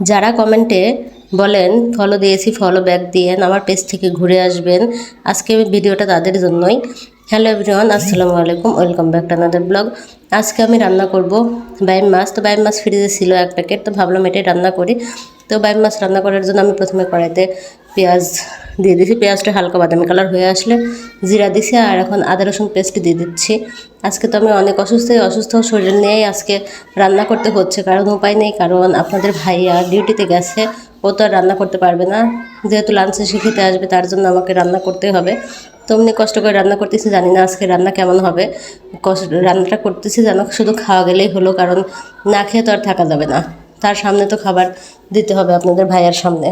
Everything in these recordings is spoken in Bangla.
যারা কমেন্টে বলেন, ফলো দিয়েছি, ফলো ব্যাক দিয়ে, আমার পেজ থেকে ঘুরে আসবেন। আজকে ভিডিওটা তাদের জন্যই। হ্যালো এভরিওয়ান, আসসালামু আলাইকুম, welcome back to another blog আজকে আমি রান্না করব বাইম মাছ। তো বাইম মাছ ফ্রিজে ছিল এক প্যাকেট তো ভাবলাম এটাই রান্না করি। তো বাইম মাছ রান্না করার জন্য আমি প্রথমে কড়াইতে পেঁয়াজ দিয়ে দিছি। পেঁয়াজটা হালকা বাদামি কালার হয়ে আসলে জিরা দিছি আর এখন আদা, রসুন পেস্ট দিয়ে দিচ্ছি। আজকে তো আমি অনেক অসুস্থ অসুস্থ শরীর নিয়েই আজকে রান্না করতে হচ্ছে। কারণ উপায় নেই, কারণ আপনাদের ভাইয়া ডিউটিতে গেছে, ও তো আর রান্না করতে পারবে না। যেহেতু লাঞ্চে সে খেতে আসবে, তার জন্য আমাকে রান্না করতে হবে। তো এমনি কষ্ট করে রান্না করতেছি, জানি না আজকে রান্না কেমন হবে। কষ্ট, রান্নাটা করতেছি যেন শুধু খাওয়া গেলেই হলো, কারণ না খেয়ে তো আর থাকা যাবে না। তার সামনে তো খাবার দিতে হবে আপনাদের ভাইয়ার সামনে।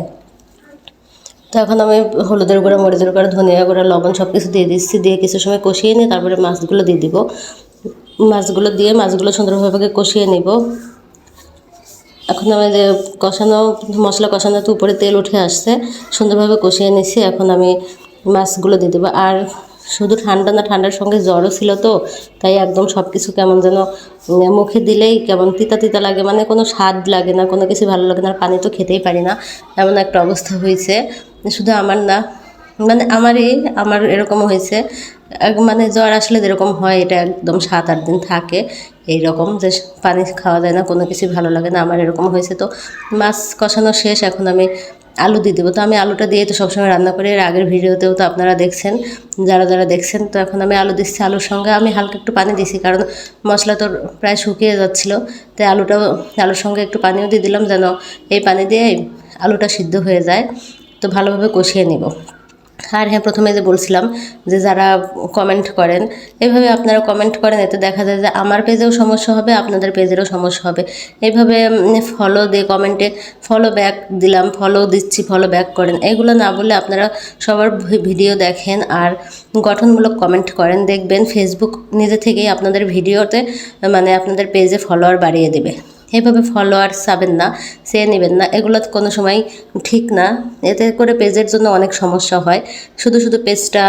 তো এখন আমি হলুদের গুঁড়া, মরিচের গুঁড়া, ধনিয়া গুঁড়া, লবণ সব কিছু দিয়ে দিচ্ছি, দিয়ে কিছু সময় কষিয়ে নিয়ে তারপরে মাছগুলো দিয়ে দিব। মাছগুলো দিয়ে মাছগুলো সুন্দরভাবে কষিয়ে নিব। এখন আমি যে কষানো, মশলা কষানো তো উপরে তেল উঠে আসছে, সুন্দরভাবে কষিয়ে নিছি এখন আমি মাছগুলো দিয়ে দেবো। আর শুধু ঠান্ডা না, ঠান্ডার সঙ্গে জ্বরও ছিল তো, তাই একদম সব কিছু কেমন যেন মুখে দিলেই কেমন তিতা তিতা লাগে মানে কোনো স্বাদ লাগে না, কোনো কিছু ভালো লাগে না, আর পানি তো খেতেই পারি না, এমন একটা অবস্থা হয়েছে। শুধু আমার না মানে আমারই, আমার এরকম হয়েছে। মানে জ্বর আসলে যেরকম হয়, এটা একদম সাত আট দিন থাকে এই রকম যে পানি খাওয়া যায় না, কোনো কিছু ভালো লাগে না, আমার এরকম হয়েছে তো। মাছ কষানো শেষ, এখন আমি আলু দিয়ে দেবো। তো আমি আলুটা দিয়ে তো সবসময় রান্না করি। এর আগের ভিডিওতেও তো আপনারা দেখছেন, যারা যারা দেখছেন, তো এখন আমি আলু দিচ্ছি আলুর সঙ্গে। আমি হালকা একটু পানি দিছি কারণ মশলা তো প্রায় শুকিয়ে যাচ্ছিল। তাই আলুটাও, আলুর সঙ্গে একটু পানিও দিয়ে দিলাম যেন এই পানি দিয়ে আলুটা সিদ্ধ হয়ে যায়। তো ভালোভাবে কষিয়ে নিব। আর হ্যাঁ প্রথমে যে বলছিলাম যে যারা কমেন্ট করেন, এভাবে আপনারা কমেন্ট করেন, এতে দেখা যায় যে আমার পেজেও সমস্যা হবে, আপনাদের পেজেরও সমস্যা হবে। এইভাবে ফলো দিয়ে কমেন্টে ফলো ব্যাক দিলাম ফলো দিচ্ছি ফলো ব্যাক করেন। এগুলো না বলে আপনারা সবার ভিডিও দেখেন আর গঠনমূলক কমেন্ট করেন, দেখবেন ফেসবুক নিজে থেকেই আপনাদের ভিডিওতে মানে আপনাদের পেজে ফলোয়ার বাড়িয়ে দেবে। এভাবে ফলোয়ার চাবেন না সে নেবেন না, এগুলো কোনো সময় ঠিক না। এতে করে পেজের জন্য অনেক সমস্যা হয়। শুধু শুধু পেজটা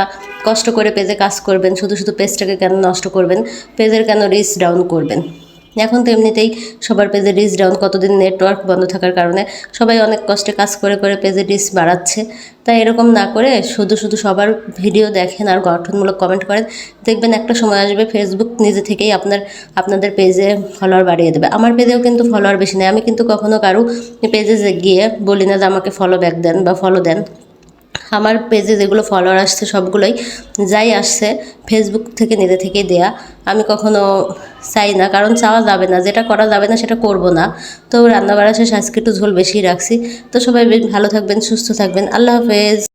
কষ্ট করে পেজে কাজ করবেন, শুধু শুধু পেজটাকে কেন নষ্ট করবেন, পেজের কেন রিচ ডাউন করবেন। এখন তো এমনিতেই সবার পেজে রিচ ডাউন কতদিন নেটওয়ার্ক বন্ধ থাকার কারণে সবাই অনেক কষ্টে কাজ করে করে পেজে রিচ বাড়াচ্ছে। তাই এরকম না করে শুধু শুধু সবার ভিডিও দেখেন আর গঠনমূলক কমেন্ট করেন। দেখবেন একটা সময় আসবে ফেসবুক নিজে থেকেই আপনার, আপনাদের পেজে ফলোয়ার বাড়িয়ে দেবে। আমার পেজেও কিন্তু ফলোয়ার বেশি নেই। আমি কিন্তু কখনো কারও পেজে গিয়ে বলি না যে আমাকে ফলো ব্যাক দেন বা ফলো দেন। আমার পেজে যেগুলো ফলোয়ার আসছে সবগুলোই যাই আসছে ফেসবুক থেকে নিজে থেকেই দেয়া। আমি কখনো চাই না, কারণ চাওয়া যাবে না, যেটা করা যাবে না সেটা করব না। তো রান্না বাড়া শেষ, আজকে একটু ঝোল বেশি রাখছি। তো সবাই ভালো থাকবেন, সুস্থ থাকবেন। আল্লাহ হাফেজ।